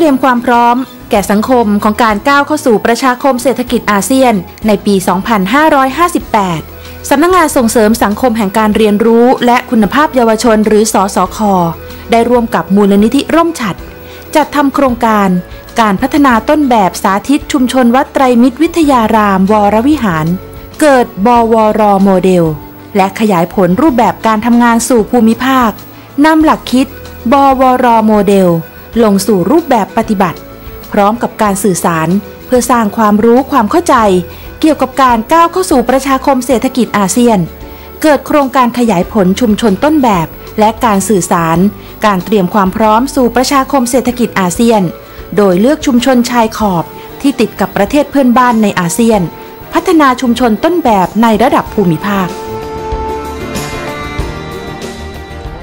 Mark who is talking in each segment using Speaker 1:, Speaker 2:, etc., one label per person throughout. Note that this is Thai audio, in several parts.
Speaker 1: เตรียมความพร้อม แก่สังคมของการก้าวเข้าสู่ประชาคมเศรษฐกิจอาเซียน ในปี 2558 สำนักงงานส่งเสริมสังคมแห่งการเรียนรู้ และคุณภาพเยาวชนหรือสอสอคได้ร่วมกับมูลนิธิร่มฉัด จัดทำโครงการการพัฒนาต้นแบบสาธิตชุมชนวัดไตรมิตรวิทยารามวรวิหาร เกิดบวรโมเดล และขยายผลรูปแบบการทำงานสู่ภูมิภาคนำหลักคิด บวรโมเดล ลงสู่รูปแบบปฏิบัติ พร้อมกับการสื่อสาร เพื่อสร้างความรู้ความเข้าใจ เกี่ยวกับการก้าวเข้าสู่ประชาคมเศรษฐกิจอาเซียน เกิดโครงการขยายผลชุมชนต้นแบบ และการสื่อสาร การเตรียมความพร้อมสู่ประชาคมเศรษฐกิจอาเซียน โดยเลือกชุมชนชายขอบที่ติดกับประเทศเพื่อนบ้านในอาเซียน พัฒนาชุมชนต้นแบบในระดับภูมิภาค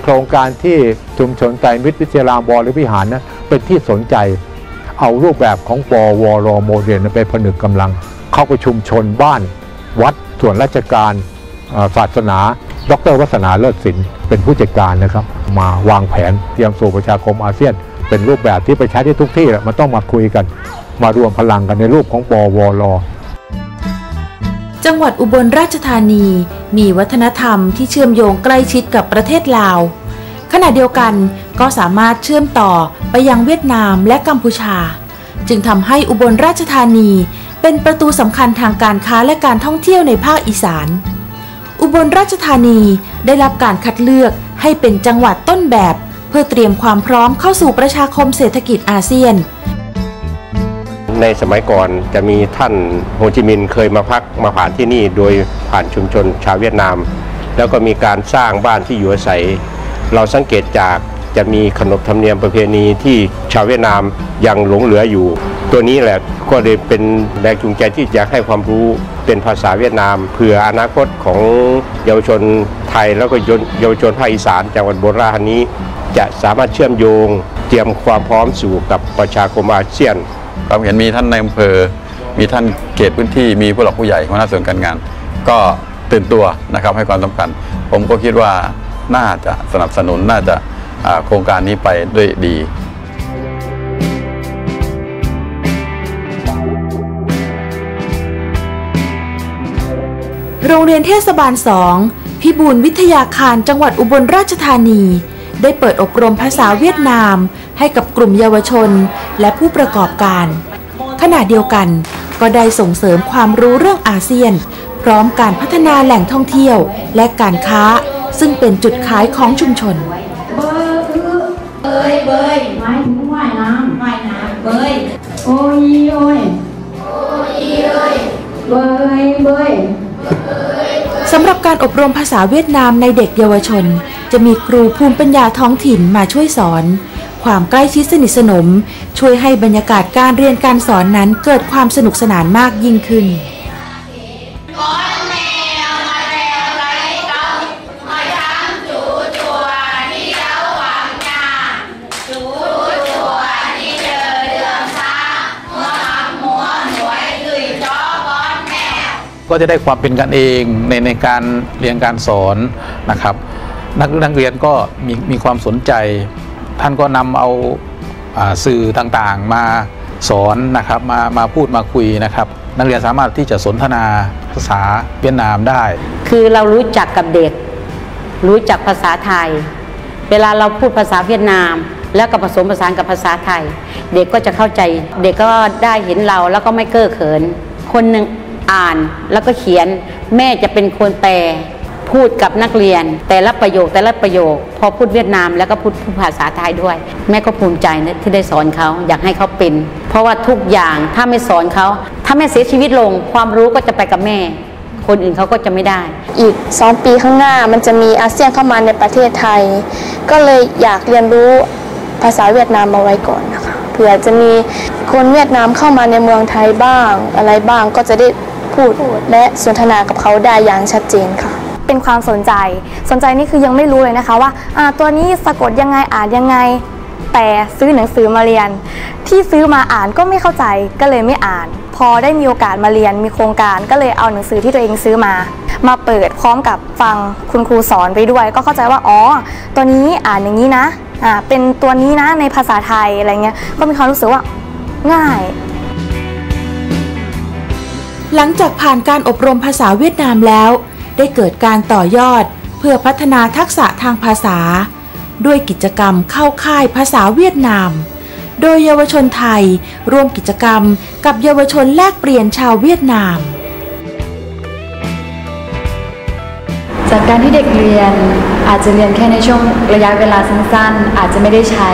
Speaker 2: โครงการที่ชุมชนไตรมิตรวิทยารามวรวิหารนะ เป็นที่สนใจ เอารูปแบบของปวรโมเดลไปผนึกกำลัง เข้าไปชุมชนบ้าน วัดส่วนราชการศาสนา ดรวัฒนาเลิศศิลป์เป็นผู้จัดการนะครับ มาวางแผนเตรียมสู่ประชาคมอาเซียน เป็นรูปแบบที่ไปใช้ได้ทุกที่แหละมันต้องมาคุยกัน มารวมพลังกันในรูปของปวร
Speaker 1: จังหวัดอุบลราชธานี มีวัฒนธรรมที่เชื่อมโยงใกล้ชิดกับประเทศลาว ขณะเดียวกันก็สามารถเชื่อมต่อไปยังเวียดนามและกัมพูชา จึงทำให้อุบลราชธานีเป็นประตูสำคัญทางการค้าและการท่องเที่ยวในภาคอีสาน อุบลราชธานีได้รับการคัดเลือกให้เป็นจังหวัดต้นแบบ เพื่อเตรียมความพร้อมเข้าสู่ประชาคมเศรษฐกิจอาเซียน
Speaker 3: ในสมัยก่อนจะมีท่านโฮจิมินห์เคยมาพักมาผ่านที่นี่โดยผ่านชุมชนชาวเวียดนาม แล้วก็มีการสร้างบ้านที่อยู่อาศัย เราสังเกตจากจะมีขนบธรรมเนียมประเพณีที่ชาวเวียดนามยังหลงเหลืออยู่ ตัวนี้แหละก็เลยเป็นแรงจูงใจที่อยากให้ความรู้เป็นภาษาเวียดนามเผื่ออนาคตของเยาวชนไทยแล้วก็เยาวชนภาคอีสานจังหวัดโบราณนี้ จะสามารถเชื่อมโยง เตรียมความพร้อมสู่กับประชาคมอาเซียน
Speaker 4: ความเห็นมีท่านในอำเภอ มีท่านเขตพื้นที่มีผู้หลักผู้ใหญ่หัวหน้าส่วนการงาน ก็ตื่นตัวนะครับให้ความสำคัญ ผมก็คิดว่า น่าจะสนับสนุนน่าจะโครงการนี้ไปด้วยดี
Speaker 1: โรงเรียนเทศบาลสองพิบูลวิทยาคารจังหวัดอุบลราชธานี ได้เปิดอบรมภาษาเวียดนาม ให้กับกลุ่มเยาวชน และผู้ประกอบการ ขณะเดียวกัน ก็ได้ส่งเสริมความรู้เรื่องอาเซียน พร้อมการพัฒนาแหล่งท่องเที่ยว และการค้า ซึ่งเป็นจุดขายของชุมชน
Speaker 5: เบอร์คือเบยเบยหมายถึงว่ายน้ำว่ายน้ำเบยโอ้ยโอ้ยโอ้ยโอ้ยเบยเบย
Speaker 1: สำหรับการอบรมภาษาเวียดนามในเด็กเยาวชน จะมีครูภูมิปัญญาท้องถิ่นมาช่วยสอน ความใกล้ชิดสนิทสนม ช่วยให้บรรยากาศการเรียนการสอนนั้นเกิดความสนุกสนานมากยิ่งขึ้น
Speaker 6: ก็จะได้ความเป็นกันเองในในการเรียนการสอนนะครับ นักนักเรียนก็มีมีความสนใจ ท่านก็นำเอาอาสื่อต่างๆมาสอนนะครับมามาพูดมาคุยนะครับนักเรียนสามารถที่จะสนทนาภาษาเวียดนามได้
Speaker 7: คือเรารู้จักกับเด็ก รู้จักภาษาไทย เวลาเราพูดภาษาเวียดนาม แล้วก็ผสมผสานกับภาษาไทย เด็กก็จะเข้าใจ เด็กก็ได้เห็นเราแล้วก็ไม่เก้อเขิน คนหนึ่ง อ่านแล้วก็เขียน แม่จะเป็นคนแปลพูดกับนักเรียน แต่ละประโยคแต่ละประโยค พอพูดเวียดนามแล้วก็พูดภาษาไทยด้วย แม่ก็ภูมิใจนะที่ได้สอนเขาอยากให้เขาเป็น เพราะว่าทุกอย่างถ้าไม่สอนเขาถ้าแม่เสียชีวิตลง ความรู้ก็จะไปกับแม่ คนอื่นเขาก็จะไม่ได้
Speaker 8: อีก 2 ปีข้างหน้ามันจะมีอาเซียนเข้ามาในประเทศไทย ก็เลยอยากเรียนรู้ภาษาเวียดนามมาไว้ก่อนนะคะเผื่อจะมีคนเวียดนามเข้ามาในเมืองไทยบ้างอะไรบ้างก็จะได้ พูด และสนทนากับเขาได้อย่างชัดเจนค่ะ
Speaker 9: เป็นความสนใจ สนใจนี่คือยังไม่รู้เลยนะคะว่าตัวนี้สะกดยังไงอ่านยังไง แต่ซื้อหนังสือมาเรียน ที่ซื้อมาอ่านก็ไม่เข้าใจก็เลยไม่อ่าน พอได้มีโอกาสมาเรียนมีโครงการก็เลยเอาหนังสือที่ตัวเองซื้อมา มาเปิดพร้อมกับฟังคุณครูสอนไปด้วย ก็เข้าใจว่าอ๋อตัวนี้อ่านอย่างนี้นะอ่าเป็นตัวนี้นะในภาษาไทยอะไรเงี้ยก็มีความรู้สึกว่าง่าย
Speaker 1: หลังจากผ่านการอบรมภาษาเวียดนามแล้ว ได้เกิดการต่อยอด เพื่อพัฒนาทักษะทางภาษา ด้วยกิจกรรมเข้าค่ายภาษาเวียดนาม โดยเยาวชนไทยร่วมกิจกรรมกับเยาวชนแลกเปลี่ยนชาวเวียดนาม
Speaker 10: จากการที่เด็กเรียนอาจจะเรียนแค่ในช่วงระยะเวลาสั้นๆ อาจจะไม่ได้ใช้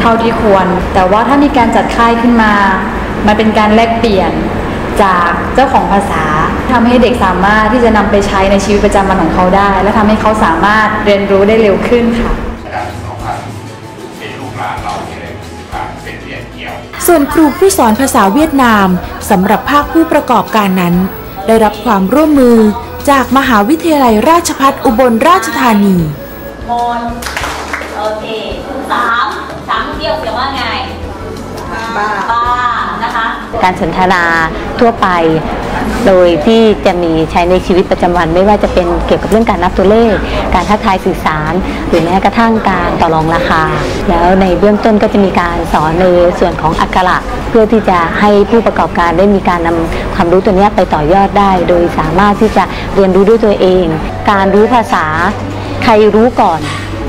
Speaker 10: เท่าที่ควร แต่ว่าถ้ามีการจัดค่ายขึ้นมา มันเป็นการแลกเปลี่ยน จากเจ้าของภาษาทำให้เด็กสามารถที่จะนำไปใช้ในชีวิตประจำวันของเขาได้ และทำให้เขาสามารถเรียนรู้ได้เร็วขึ้นค่ะ
Speaker 1: ส่วนครูผู้สอนภาษาเวียดนามสำหรับภาคผู้ประกอบการนั้น ได้รับความร่วมมือจากมหาวิทยาลัยราชภัฏอุบลราชธานี
Speaker 11: มนโอเคสามสามเที่ยวเสียงว่าไงบ้าบ้า นะคะ
Speaker 7: การสนทนาทั่วไป โดยที่จะมีใช้ในชีวิตประจำวัน ไม่ว่าจะเป็นเกี่ยวกับเรื่องการนับตัวเลข การทักทายสื่อสาร หรือแม้กระทั่งการต่อรองราคา แล้วในเบื้องต้นก็จะมีการสอนในส่วนของอักขระเพื่อที่จะให้ผู้ประกอบการได้มีการนำความรู้ตัวเนี้ยไปต่อยอดได้ โดยสามารถที่จะเรียนรู้ด้วยตัวเอง การรู้ภาษาใครรู้ก่อน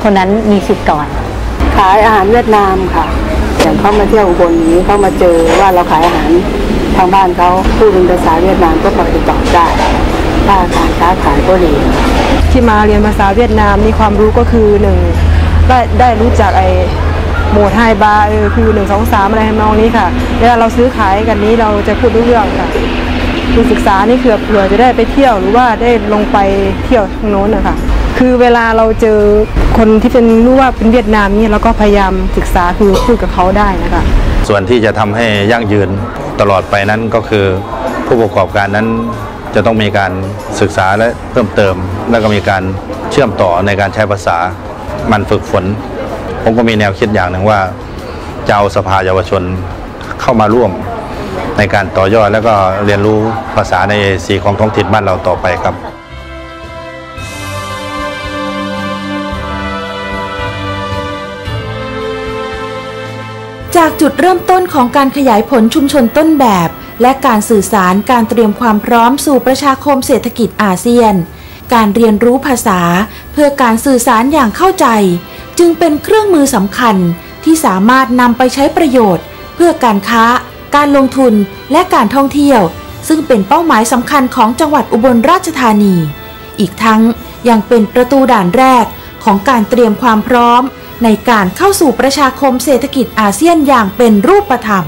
Speaker 7: คนนั้นมีสิทธิ์ก่อน
Speaker 12: ขายอาหารเวียดนามค่ะ อย่างเขามาเที่ยวอุบลนี้เขามาเจอว่าเราขายอาหารทางบ้านเขาพูดเป็นภาษาเวียดนามก็พอติดต่อได้ถ้าการค้าขายก็ดี
Speaker 13: ที่มาเรียนภาษาเวียดนามมีความรู้ก็คือหนึ่งได้ได้รู้จักไอโหมดไฮบาร์เออคือหนึ่งสองสามอะไรทำนองนี้ค่ะเวลาเราซื้อขายกันนี้เราจะพูดรู้เรื่องค่ะคือศึกษานี่คือเผื่อจะได้ไปเที่ยวหรือว่าได้ลงไปเที่ยวทางโน้นนะคะ คือเวลาเราเจอคนที่เป็นรู้ว่าเป็นเวียดนามนี่เราก็พยายามศึกษาคือพูดกับเขาได้นะคะ
Speaker 14: ส่วนที่จะทำให้ยั่งยืนตลอดไปนั้นก็คือผู้ประกอบการนั้นจะต้องมีการศึกษาและเพิ่มเติม แล้วก็มีการเชื่อมต่อในการใช้ภาษามันฝึกฝน ผมก็มีแนวคิดอย่างหนึ่งว่าจะเอาสภาเยาวชนเข้ามาร่วมในการต่อยอดแล้วก็เรียนรู้ภาษาในสีของท้องถิ่นบ้านเราต่อไปครับ
Speaker 1: จากจุดเริ่มต้นของการขยายผลชุมชนต้นแบบ และการสื่อสารการเตรียมความพร้อมสู่ประชาคมเศรษฐกิจอาเซียน การเรียนรู้ภาษา เพื่อการสื่อสารอย่างเข้าใจ จึงเป็นเครื่องมือสำคัญที่สามารถนำไปใช้ประโยชน์ เพื่อการค้า การลงทุนและการท่องเที่ยว ซึ่งเป็นเป้าหมายสำคัญของจังหวัดอุบลราชธานี อีกทั้งยังเป็นประตูด่านแรกของการเตรียมความพร้อม ในการเข้าสู่ประชาคมเศรษฐกิจอาเซียนอย่างเป็นรูปธรรม